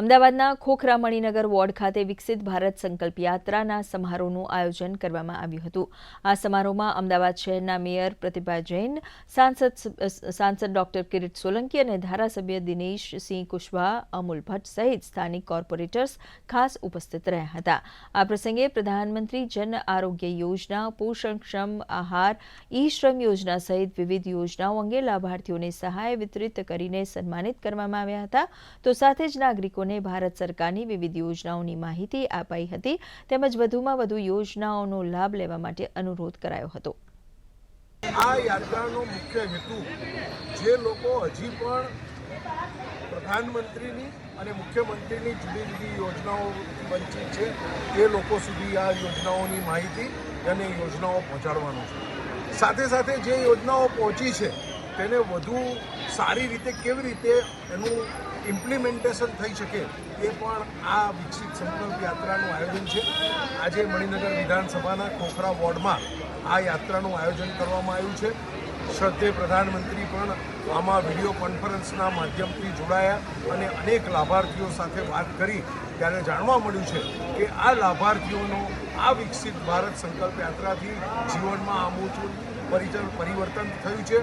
અમદાવાદના ખોખરા મણિનગર વોર્ડ ખાતે વિકસિત ભારત સંકલ્પ યાત્રાના સમારોહનું આયોજન કરવામાં આવ્યું હતું. આ સમારોહમાં અમદાવાદ શહેરના મેયર પ્રતિભા જૈન, સાંસદ સાંસદ ડોક્ટર કિરીટ સોલંકી અને ધારાસભ્ય દિનેશસિંહ કુશવાહા અમૂલ ભટ્ટ સહિત સ્થાનિક કોર્પોરેટર્સ ખાસ ઉપસ્થિત રહ્યા હતા. આ પ્રસંગે પ્રધાનમંત્રી જન આરોગ્ય યોજના, પોષણક્ષમ આહાર, ઈ શ્રમ યોજના સહિત વિવિધ યોજનાઓ અંગે લાભાર્થીઓને સહાય વિતરિત કરીને સન્માનિત કરવામાં આવ્યા હતા. તો સાથે જ નાગરિકોને ભારત સરકારની વિવિધ યોજનાઓની માહિતી અપાઈ હતી. તેમજ વધુમાં વધુ યોજનાઓનો લાભ લેવા માટે અનુરોધ કરાયો હતો. આ યાત્રાનો મુખ્ય હેતુ જે લોકો હજી પણ પ્રધાનમંત્રીની અને મુખ્યમંત્રીની જુદી જુદી યોજનાઓ વંચિત છે, તે લોકો સુધી આ યોજનાઓની માહિતી અને યોજનાઓ પહોંચાડવાનું છે. સાથે સાથે જે યોજનાઓ પહોંચી છે, તેને વધુ સારી રીતે કેવી રીતે એનું ઇમ્પ્લિમેન્ટેશન થઈ શકે એ પણ આ વિકસિત સંકલ્પ યાત્રાનું આયોજન છે. આજે મણિનગર વિધાનસભાના ખોખરા વોર્ડમાં આ યાત્રાનું આયોજન કરવામાં આવ્યું છે. શ્રદ્ધે પ્રધાનમંત્રી પણ આમાં વીડિયો કોન્ફરન્સના માધ્યમથી જોડાયા અને અનેક લાભાર્થીઓ સાથે વાત કરી. ત્યારે જાણવા મળ્યું છે કે આ લાભાર્થીઓનો આ વિકસિત ભારત સંકલ્પ યાત્રાથી જીવનમાં આમૂચું પરિચર પરિવર્તન થયું છે.